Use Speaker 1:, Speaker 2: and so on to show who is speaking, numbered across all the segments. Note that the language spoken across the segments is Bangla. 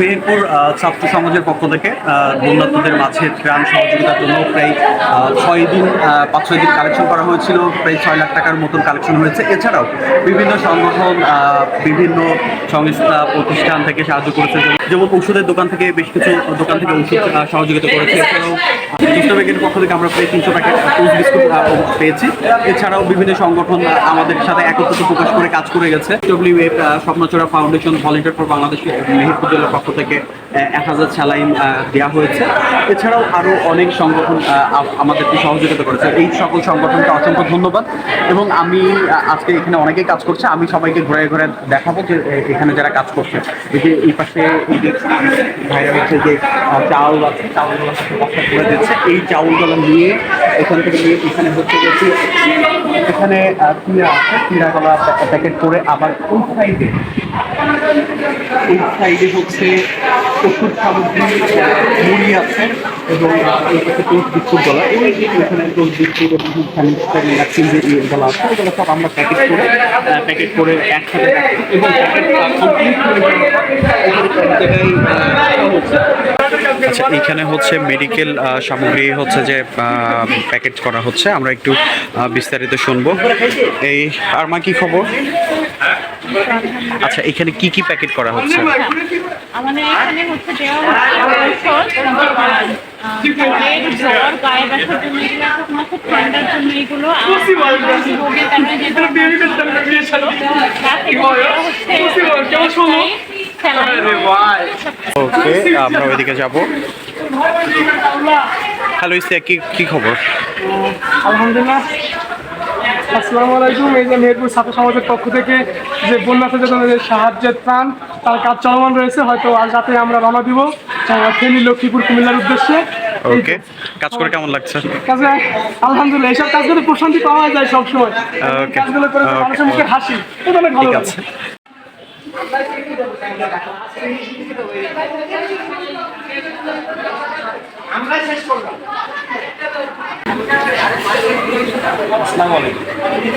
Speaker 1: মেহেরপুর ছাত্র সমাজের পক্ষ থেকে বন্যাত্মদের মাঝে ত্রাণ সহযোগিতার জন্য প্রায় ছয় দিন পাঁচ ছয় দিন কালেকশন করা হয়েছিল, প্রায় ছয় লাখ টাকার মতন কালেকশন হয়েছে। এছাড়াও বিভিন্ন সংগঠন বিভিন্ন সংস্থা, প্রতিষ্ঠান থেকে সাহায্য করেছে। যেমন ঔষধের দোকান থেকে বেশ কিছু দোকান থেকে ঔষধ সহযোগিতা করেছে। এছাড়াও কৃষ্ণ ব্যাগের পক্ষ থেকে আমরা প্রায় তিনশো প্যাকেট টুস বিস্কুট পেয়েছি। এছাড়াও বিভিন্ন সংগঠন আমাদের সাথে একত্রিত প্রকাশ করে কাজ করে গেছে। W F Swapnochora foundation volunteer for Bangladesh Meherpur জেলার পক্ষ থেকে। এক হাজার স্যালাইন দেওয়া হয়েছে। এছাড়াও আরও অনেক সংগঠন আমাদেরকে সহযোগিতা করেছে। এই সকল সংগঠনকে অসংখ্য ধন্যবাদ। এবং আমি আজকে এখানে অনেকেই কাজ করছে। আমি সবাইকে ঘুরে ঘুরে দেখাবো যে এখানে যারা কাজ করছে। এই যে, এই পাশে যে ভাইরা হচ্ছে যে চাউল আছে বস্তা করে দিচ্ছে। এই চাউলগুলো নিয়ে এখান থেকে নিয়ে এখানে হচ্ছে যে, এখানে পিঁড়া আছে। পিঁড়াগুলো প্যাকেট করে আবার ওই সাইডে এই সাইডে হচ্ছে ওষুধ সামগ্রী মুড়ি আছে এবং বিস্কুট এখানে বিস্কুট এবং স্যানিটারি ন্যাপকিন যে ইয়েগুলো আছে ওগুলো সব আমরা প্যাকেট করে প্যাকেট করে একসাথে এবং এখানে আচ্ছা এইখানে হচ্ছে মেডিকেল সামগ্রী হচ্ছে যে প্যাকেট করা হচ্ছে। আমরা একটু বিস্তারিত শুনব। এই, আর মা, কি খবর? আচ্ছা এখানে কি কি প্যাকেট করা হচ্ছে?
Speaker 2: আমাদের এখানে দেওয়া।
Speaker 1: ওকে আমরা ওইদিকে যাব। হ্যালো ইসিয়া কি কি খবর?
Speaker 3: আলহামদুলিল্লাহ। আসসালামু আলাইকুম এই যে মেহেরপুর ছাত্র সমাজের পক্ষ থেকে যে বন্যাতে যে সাহায্যের ত্রাণ তার কাজ চলমান রয়েছে হয়তো আজ রাতে আমরা রওনা দিব ফেনী লক্ষ্মীপুর কুমিল্লার উদ্দেশ্যে।
Speaker 1: ওকে কাজ করে কেমন লাগছে?
Speaker 3: কাজে আলহামদুলিল্লাহ এইসব কাজগুলো প্রশান্তি পাওয়া যায় সবসময়। কাজগুলো করে মানুষের মুখে হাসি এটা অনেক ভালো
Speaker 1: ঠিক
Speaker 4: শেষ করলাম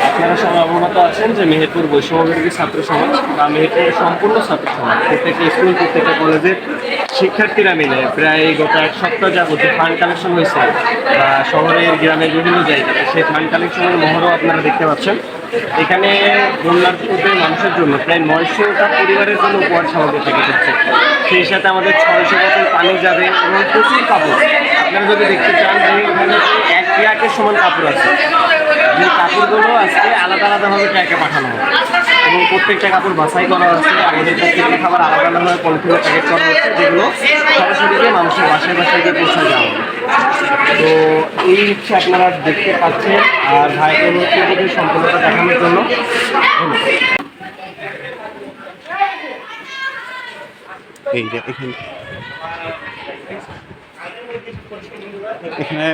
Speaker 4: আপনারা সবাই অবগত আছেন যে মেহেরপুর বৈষম্যবিরোধী ছাত্র সমাজ বা মেহেরপুরের সম্পূর্ণ ছাত্র সমাজ প্রত্যেকটা স্কুল, প্রত্যেকটা কলেজের শিক্ষার্থীরা মিলে প্রায় গত এক সপ্তাহ যাবত যে ফান্ড কালেকশন হয়েছে, বা শহরের গ্রামের বিভিন্ন জায়গাতে সেই ফান্ড কালেকশনের মহরও আপনারা দেখতে পাচ্ছেন। এখানে বন্যার্থদের মানুষের জন্য প্রায় নয়শোটা পরিবারের জন্য উপহার সামগ্রী প্যাকেট হচ্ছে সেই সাথে আমাদের ছয়শো বছর পানি যাবে এবং প্রচুর কাপড়। আপনারা যদি দেখতে চান এক ট্রাকের সমান কাপড় আছে। যে কাপড়গুলো আজকে আলাদা আলাদাভাবে ট্র্যাকে পাঠানো হবে? এবং প্রত্যেকটা কাপড় বাছাই করা হচ্ছে আমাদের প্রত্যেকটা খাবার আলাদা আলাদাভাবে পলিথিনে প্যাকেট করা হচ্ছে, যেগুলো সরাসরি গিয়ে মানুষের বাসায় বাসায় গিয়ে পৌঁছে যাওয়া তো এই হচ্ছে আপনারা দেখতে পাচ্ছেন, আর ভাইকে হচ্ছে সম্পূর্ণতা দেখানোর জন্য।
Speaker 1: এই যে এখানে। এখানে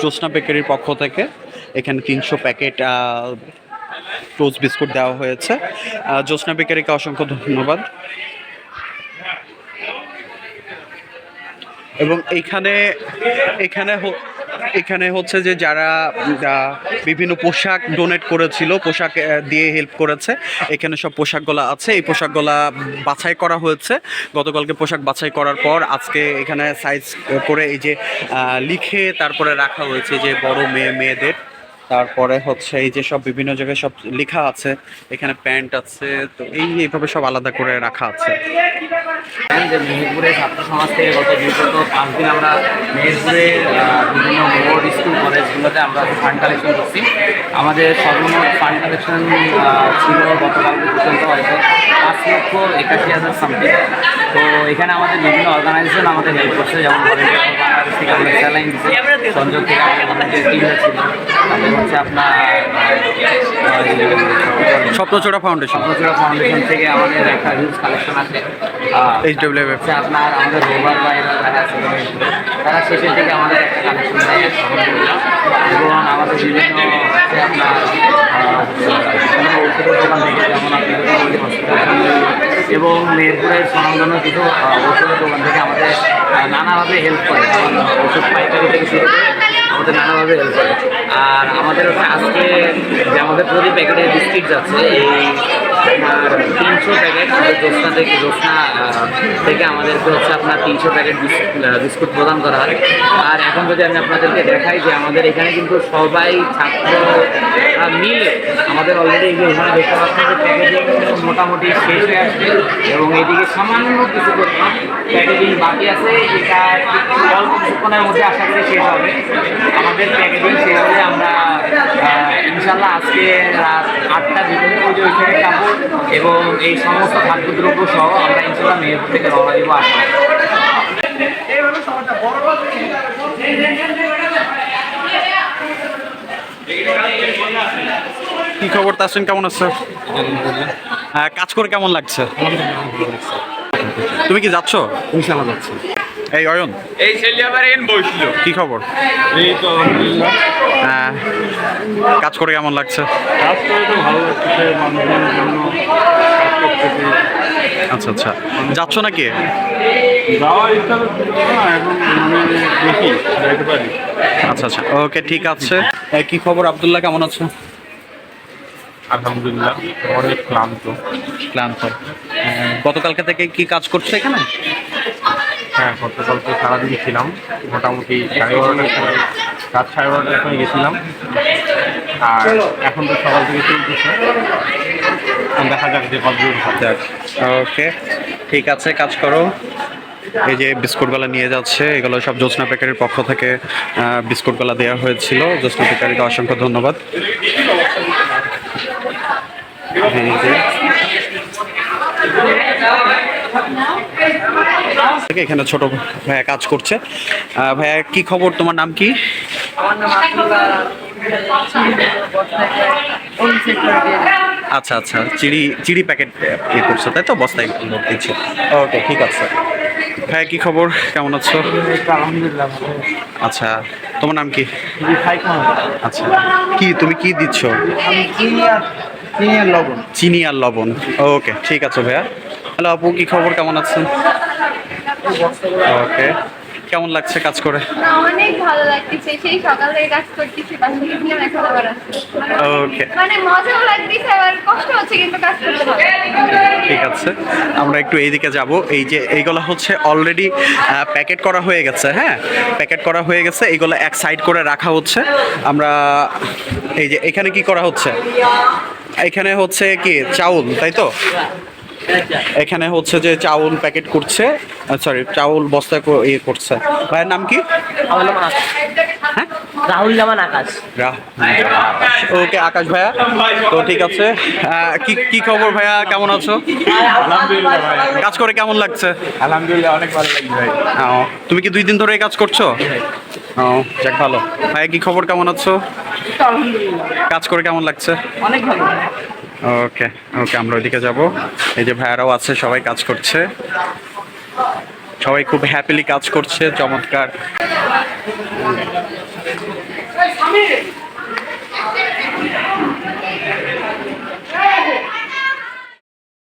Speaker 1: জ্যোৎস্না বেকারির পক্ষ থেকে এখানে তিনশো প্যাকেট টোস্ট বিস্কুট দেওয়া হয়েছে। জ্যোৎস্না বেকারিকে অসংখ্য ধন্যবাদ। এবং এইখানে এখানে এখানে হচ্ছে যে যারা বিভিন্ন পোশাক ডোনেট করেছিল, পোশাক দিয়ে হেল্প করেছে, এখানে সব পোশাকগুলো আছে। এই পোশাকগুলা বাছাই করা হয়েছে। গতকালকে পোশাক বাছাই করার পর আজকে এখানে সাইজ করে এই যে লিখে তারপরে রাখা হয়েছে যে বড় মেয়ে, মেয়েদের। তারপরে হচ্ছে এই যে সব বিভিন্ন জায়গায় সব লেখা আছে, এখানে প্যান্ট আছে, তো এই এইভাবে সব আলাদা করে রাখা আছে।
Speaker 4: যে মেহেরপুরে ছাত্র সমাজ থেকে গত বিগত পাঁচ দিন আমরা মেহেরপুরে বিভিন্ন বোর্ড, স্কুল, কলেজগুলোতে আমরা ফান্ড কালেকশন করছি, আমাদের সর্বমোট ফান্ড কালেকশন ছিল গতকাল পর্যন্ত হয়তো পাঁচ লক্ষ একাশি হাজার সামথিং তো এখানে আমাদের বিভিন্ন অর্গানাইজেশন আমাদের হেল্প করছে, যেমন বাংলাদেশ থেকে আমাদের স্যালাইন হচ্ছে আপনার
Speaker 1: স্বপ্নচোড়া ফাউন্ডেশন
Speaker 4: স্বপ্নচূড়া ফাউন্ডেশন থেকে আমাদের একটা হিউজ কালেকশন আছে।
Speaker 1: এইচ ডব্লিউ এফ
Speaker 4: আপনার আমাদের রোবার আছে তারা শেষের থেকে আমাদের একটা কালেকশন দেয় এবং আমাদের বিভিন্ন হচ্ছে আপনার ওষুধের দোকান থেকে যেমন আপনি এবং মেহেরপুরের স্বনামধন্য কিছু ওষুধের দোকান থেকে আমাদের নানাভাবে হেল্প করে। ওষুধ পাইকারি থেকে শুরু করে আমাদের নানাভাবে হেল্প করে। আর আমাদের হচ্ছে আজকে যে আমাদের প্রতি প্যাকেটে বিস্কিট যাচ্ছে এই
Speaker 5: তিনশো প্যাকেট জ্যোৎস্না থেকে জ্যোৎস্না থেকে আমাদেরকে হচ্ছে আপনার তিনশো প্যাকেট বিস্কুট প্রদান করা হয়। আর এখন যদি আমি আপনাদেরকে দেখাই যে আমাদের এখানে কিন্তু সবাই ছাত্র মিলে আমাদের অলরেডি এখানে দেখতে পাচ্ছেন যে প্যাকেজিং মোটামুটি শেষ হয়ে আসছে এবং এইদিকে সামান্য কিছু পরিমাণ প্যাকেজিং বাকি আছে। এটা অল্প কিছুক্ষণের মধ্যে আশা করি শেষ হবে। আমাদের প্যাকেজিং শেষ হলে আমরা ইনশাল্লাহ আজকে রাত আটটা বিকেলে ওই যে ওইখানে যাব। এবং এই সমস্ত খাদ্যদ্রব্য সহ আমরা ইনশাল্লাহ মেহেরপুর থেকে রওনা দিব আসা
Speaker 1: কি খবর তাসিন কেমন আছো? হ্যাঁ কাজ করে কেমন লাগছে? তুমি কি যাচ্ছ?
Speaker 4: ইনশাল্লাহ যাচ্ছি।
Speaker 1: এই অয়ন।
Speaker 6: এই ছেলে আবার এন বসল।
Speaker 1: কি খবর?
Speaker 6: এই তো
Speaker 1: হ্যাঁ, কাজ করে কেমন লাগছে?
Speaker 6: কাজ করে তো ভালো লাগতেছে মানুষজনের জন্য
Speaker 1: আচ্ছা আচ্ছা। যাচ্ছ নাকি?
Speaker 6: যাওয়ার ইচ্ছা তো ছিল না এখন মানে দেখি যাইতে পারি।
Speaker 1: আচ্ছা আচ্ছা। ওকে ঠিক আছে। এই, কি খবর? আব্দুল্লাহ কেমন আছো?
Speaker 6: আলহামদুলিল্লাহ অনেক ক্লান্ত।
Speaker 1: ক্লান্ত। হ্যাঁ, গতকালকে থেকে কি কাজ করছ এখানে?
Speaker 6: হ্যাঁ গতকালকে সারাদিন ছিলাম। মোটামুটি সাড়ে বারোটার সময়, রাত সাড়ে বারোটার সময় গেছিলাম। আর এখন তো সকাল থেকে চলতেছে। দেখা যাক যে কতদূর
Speaker 1: দেখ ওকে, ঠিক আছে, কাজ করো। এই যে বিস্কুটগুলো নিয়ে যাচ্ছে, এগুলো সব জ্যোৎস্না বেকারির পক্ষ থেকে বিস্কুটগুলো দেওয়া হয়েছিল। জ্যোৎস্না বেকারিকে অসংখ্য ধন্যবাদ। এখানে ছোট ভাইয়া কাজ করছে। ভাইয়া কি খবর? তোমার নাম কি? আচ্ছা আচ্ছা চিড়ি চিড়ি প্যাকেট ইয়ে করছ তাই তো? বস্তায় দিচ্ছে। ওকে ঠিক আছে। ভাইয়া কি খবর? কেমন আছো?
Speaker 3: আলহামদুলিল্লাহ
Speaker 1: আচ্ছা তোমার নাম কি? আচ্ছা কি তুমি কি দিচ্ছ?
Speaker 3: চিনি আর লবণ।
Speaker 1: চিনি আর লবণ। ওকে ঠিক আছে ভাইয়া। হ্যালো আপু কি খবর? কেমন আছেন? ওকে। কেমন লাগছে কাজ করে?
Speaker 7: অনেক ভালো লাগতেছে সেই সকাল থেকে কাজ করতেছি গিয়ে এখন আবার।
Speaker 1: ওকে।
Speaker 7: মানে মজাও লাগতেছে আবার কষ্ট হচ্ছে কিন্তু কাজ করতে ভালো
Speaker 1: ঠিক আছে আমরা একটু এইদিকে যাব। এই যে এইগুলো হচ্ছে অলরেডি প্যাকেট করা হয়ে গেছে হ্যাঁ? প্যাকেট করা হয়ে গেছে এইগুলো এক সাইড করে রাখা হচ্ছে। আমরা এই যে এখানে কি করা হচ্ছে? এখানে হচ্ছে কি? চাউল তাই তো? এখানে হচ্ছে যে চাউল প্যাকেট করছে সরি চাউল বস্তায় কো- ইয়ে করছে। ভাইয়ের নাম কি?
Speaker 8: আমার নাম
Speaker 1: হ্যাঁ?
Speaker 8: রাহুল জামান আকাশ।
Speaker 1: ওকে আকাশ ভাইয়া। তো ঠিক আছে। কি কি খবর ভাইয়া? কেমন আছো? কাজ করে কেমন লাগছে?
Speaker 6: আলহামদুলিল্লাহ অনেক ভালো লাগছে ভাই।
Speaker 1: তুমি কি দুই দিন ধরে কাজ করছ? ও যাক ভালো। ভাইয়া কি খবর? কেমন আছো? কাজ করে কেমন লাগছে?
Speaker 8: অনেক ভালো।
Speaker 1: ওকে ওকে আমরা ওইদিকে যাব। এই যে ভাইয়ারাও আছে, সবাই কাজ করছে। সবাই খুব হ্যাপিলি কাজ করছে, চমৎকার।